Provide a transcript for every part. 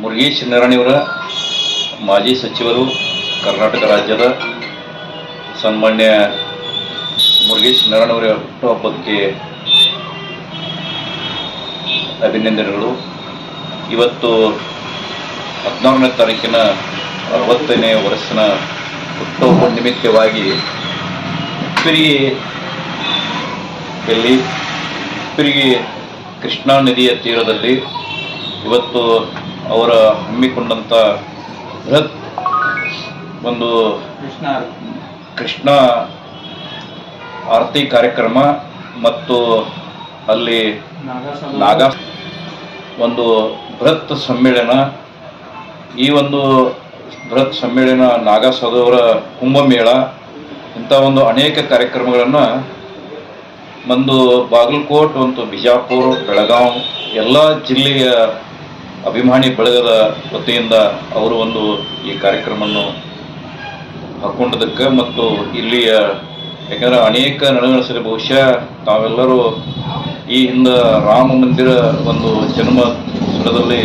ಮುರುಗೇಶ್ ನಾರಾಯಣಿಯವರ ಮಾಜಿ ಸಚಿವರು ಕರ್ನಾಟಕ ರಾಜ್ಯದ ಸನ್ಮಾನ್ಯ ಮುರುಗೇಶ್ ನಾರಾಯಣವರ ಹುಟ್ಟುಹಬ್ಬಕ್ಕೆ ಅಭಿನಂದನೆಗಳು. ಇವತ್ತು ಹದಿನಾರನೇ ತಾರೀಕಿನ ಅರವತ್ತನೇ ವರ್ಷನ ಹುಟ್ಟುಹಬ್ಬ ನಿಮಿತ್ತವಾಗಿ ಉಪ್ಪಿರಿಗೆಯಲ್ಲಿ ಉಪ್ಪಿರಿಗೆ ಕೃಷ್ಣಾ ನದಿಯ ತೀರದಲ್ಲಿ ಇವತ್ತು ಅವರ ಹಮ್ಮಿಕೊಂಡಂಥ ಬೃಹತ್ ಒಂದು ಕೃಷ್ಣ ಕೃಷ್ಣ ಆರತಿ ಕಾರ್ಯಕ್ರಮ ಮತ್ತು ಅಲ್ಲಿ ನಾಗ ಒಂದು ಬೃಹತ್ ಸಮ್ಮೇಳನ. ಈ ಒಂದು ಬೃಹತ್ ಸಮ್ಮೇಳನ ನಾಗಾ ಸಹೋದರ ಕುಂಭಮೇಳ ಇಂಥ ಒಂದು ಅನೇಕ ಕಾರ್ಯಕ್ರಮಗಳನ್ನು ಒಂದು ಬಾಗಲಕೋಟ್ ಒಂದು ಬಿಜಾಪುರ ಬೆಳಗಾವಿ ಎಲ್ಲ ಜಿಲ್ಲೆಯ ಅಭಿಮಾನಿ ಬಳಗದ ವತಿಯಿಂದ ಅವರು ಒಂದು ಈ ಕಾರ್ಯಕ್ರಮವನ್ನು ಹಾಕೊಂಡದಕ್ಕೆ ಮತ್ತು ಇಲ್ಲಿಯ ಯಾಕಂದ್ರೆ ಅನೇಕ ನಡವಳಿಕೆ ಬಹುಶಃ ತಾವೆಲ್ಲರೂ ಈ ಹಿಂದೆ ರಾಮ ಮಂದಿರ ಒಂದು ಜನ್ಮ ಸ್ಥಳದಲ್ಲಿ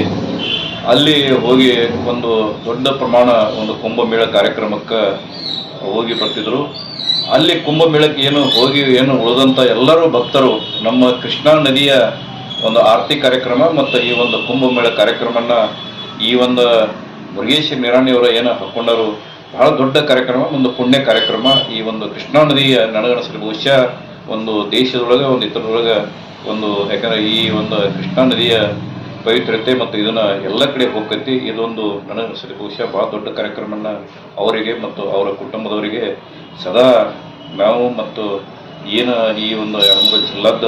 ಅಲ್ಲಿ ಹೋಗಿ ಒಂದು ದೊಡ್ಡ ಪ್ರಮಾಣ ಒಂದು ಕುಂಭಮೇಳ ಕಾರ್ಯಕ್ರಮಕ್ಕೆ ಹೋಗಿ ಬರ್ತಿದ್ರು. ಅಲ್ಲಿ ಕುಂಭಮೇಳಕ್ಕೆ ಏನು ಹೋಗಿ ಏನು ಉಳಿದಂಥ ಎಲ್ಲರೂ ಭಕ್ತರು ನಮ್ಮ ಕೃಷ್ಣಾ ನದಿಯ ಒಂದು ಆರತಿ ಕಾರ್ಯಕ್ರಮ ಮತ್ತು ಈ ಒಂದು ಕುಂಭಮೇಳ ಕಾರ್ಯಕ್ರಮನ ಈ ಒಂದು ಮುರುಗೇಶ್ ನಿರಾಣಿಯವರು ಏನು ಹಾಕೊಂಡರು ಬಹಳ ದೊಡ್ಡ ಕಾರ್ಯಕ್ರಮ, ಒಂದು ಪುಣ್ಯ ಕಾರ್ಯಕ್ರಮ. ಈ ಒಂದು ಕೃಷ್ಣಾ ನದಿಯ ನಡಗಣಿಸಲು ಬಹುಶಃ ಒಂದು ದೇಶದೊಳಗೆ, ಒಂದು ಇತರದೊಳಗೆ ಒಂದು, ಯಾಕಂದ್ರೆ ಈ ಒಂದು ಕೃಷ್ಣಾ ನದಿಯ ಪವಿತ್ರತೆ ಮತ್ತು ಇದನ್ನ ಎಲ್ಲ ಕಡೆ ಹೋಗ್ತೈತಿ. ಇದೊಂದು ನನಗನಿಸಲು ಬಹುಶಃ ಬಹಳ ದೊಡ್ಡ ಕಾರ್ಯಕ್ರಮನ ಅವರಿಗೆ ಮತ್ತು ಅವರ ಕುಟುಂಬದವರಿಗೆ ಸದಾ ನಾವು ಮತ್ತು ಏನು ಈ ಒಂದು ಯಾವ ಜಿಲ್ಲಾದ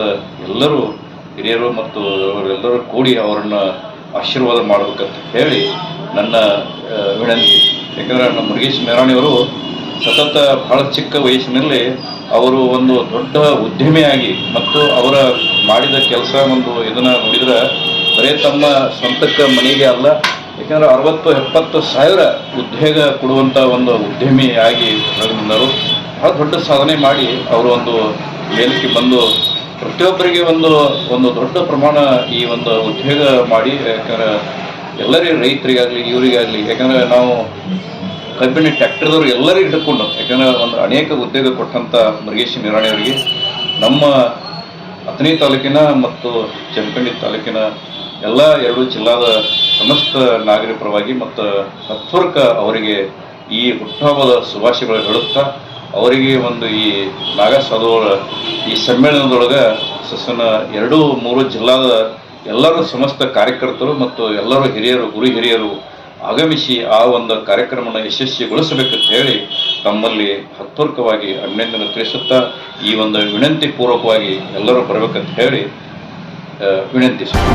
ಎಲ್ಲರೂ ಹಿರಿಯರು ಮತ್ತು ಅವರೆಲ್ಲರೂ ಕೂಡಿ ಅವರನ್ನು ಆಶೀರ್ವಾದ ಮಾಡಬೇಕಂತ ಹೇಳಿ ನನ್ನ ವಿನಂತಿ. ಯಾಕಂದರೆ ನಮ್ಮ ಮುರುಗೇಶ್ ಮೇರಾಣಿಯವರು ಸತತ ಬಹಳ ಚಿಕ್ಕ ವಯಸ್ಸಿನಲ್ಲಿ ಅವರು ಒಂದು ದೊಡ್ಡ ಉದ್ಯಮಿಯಾಗಿ ಮತ್ತು ಅವರ ಮಾಡಿದ ಕೆಲಸ ಒಂದು ಇದನ್ನು ನೋಡಿದ್ರೆ ಬರೀ ತಮ್ಮ ಸ್ವಂತಕ್ಕೆ ಮನೆಗೆ ಅಲ್ಲ, ಯಾಕಂದ್ರೆ ಅರವತ್ತು, ಎಪ್ಪತ್ತು ಸಾವಿರ ಉದ್ಯೋಗ ಕೊಡುವಂಥ ಒಂದು ಉದ್ಯಮಿಯಾಗಿ ಹೊರಗೆ ಬಹಳ ದೊಡ್ಡ ಸಾಧನೆ ಮಾಡಿ ಅವರು ಒಂದು ಮೇಲಕ್ಕೆ ಬಂದು ಪ್ರತಿಯೊಬ್ಬರಿಗೆ ಒಂದು ಒಂದು ದೊಡ್ಡ ಪ್ರಮಾಣ ಈ ಒಂದು ಉದ್ಯೋಗ ಮಾಡಿ, ಯಾಕಂದ್ರೆ ಎಲ್ಲರಿಗೂ ರೈತರಿಗಾಗಲಿ, ಇವರಿಗಾಗಲಿ, ಯಾಕಂದ್ರೆ ನಾವು ಕಬ್ಬಿನ ಟ್ಯಾಕ್ಟರ್ದವ್ರು ಎಲ್ಲರಿಗೂ ಹಿಡ್ಕೊಂಡು, ಯಾಕಂದ್ರೆ ಒಂದು ಅನೇಕ ಉದ್ಯೋಗ ಕೊಟ್ಟಂಥ ಮುರುಗೇಶ್ ನಿರಾಣಿಯವರಿಗೆ ನಮ್ಮ ಅಥಣಿ ತಾಲೂಕಿನ ಮತ್ತು ಚಂಪಂಡಿ ತಾಲೂಕಿನ ಎಲ್ಲ ಎರಡು ಜಿಲ್ಲಾದ ಸಮಸ್ತ ನಾಗರಿಕರವಾಗಿ ಮತ್ತು ಹತ್ವರ್ಕ ಅವರಿಗೆ ಈ ಹುಟ್ಟುಹಬ್ಬದ ಶುಭಾಶಯಗಳು ಹೇಳುತ್ತಾ ಅವರಿಗೆ ಒಂದು ಈ ನಾಗಸಾಧು ಈ ಸಮ್ಮೇಳನದೊಳಗೆ ಸಸನ ಎರಡು ಮೂರು ಜಿಲ್ಲಾದ ಎಲ್ಲರೂ ಸಮಸ್ತ ಕಾರ್ಯಕರ್ತರು ಮತ್ತು ಎಲ್ಲರೂ ಹಿರಿಯರು ಗುರು ಹಿರಿಯರು ಆಗಮಿಸಿ ಆ ಒಂದು ಕಾರ್ಯಕ್ರಮವನ್ನು ಯಶಸ್ವಿಗೊಳಿಸಬೇಕಂತ ಹೇಳಿ ತಮ್ಮಲ್ಲಿ ಹತ್ತೂರ್ಕವಾಗಿ ಅಭಿನಂದನೆ ತಿಳಿಸುತ್ತಾ ಈ ಒಂದು ವಿನಂತಿ ಪೂರ್ವಕವಾಗಿ ಎಲ್ಲರೂ ಬರಬೇಕಂತ ಹೇಳಿ ಆ, ವಿನಂತಿಸುತ್ತಾರೆ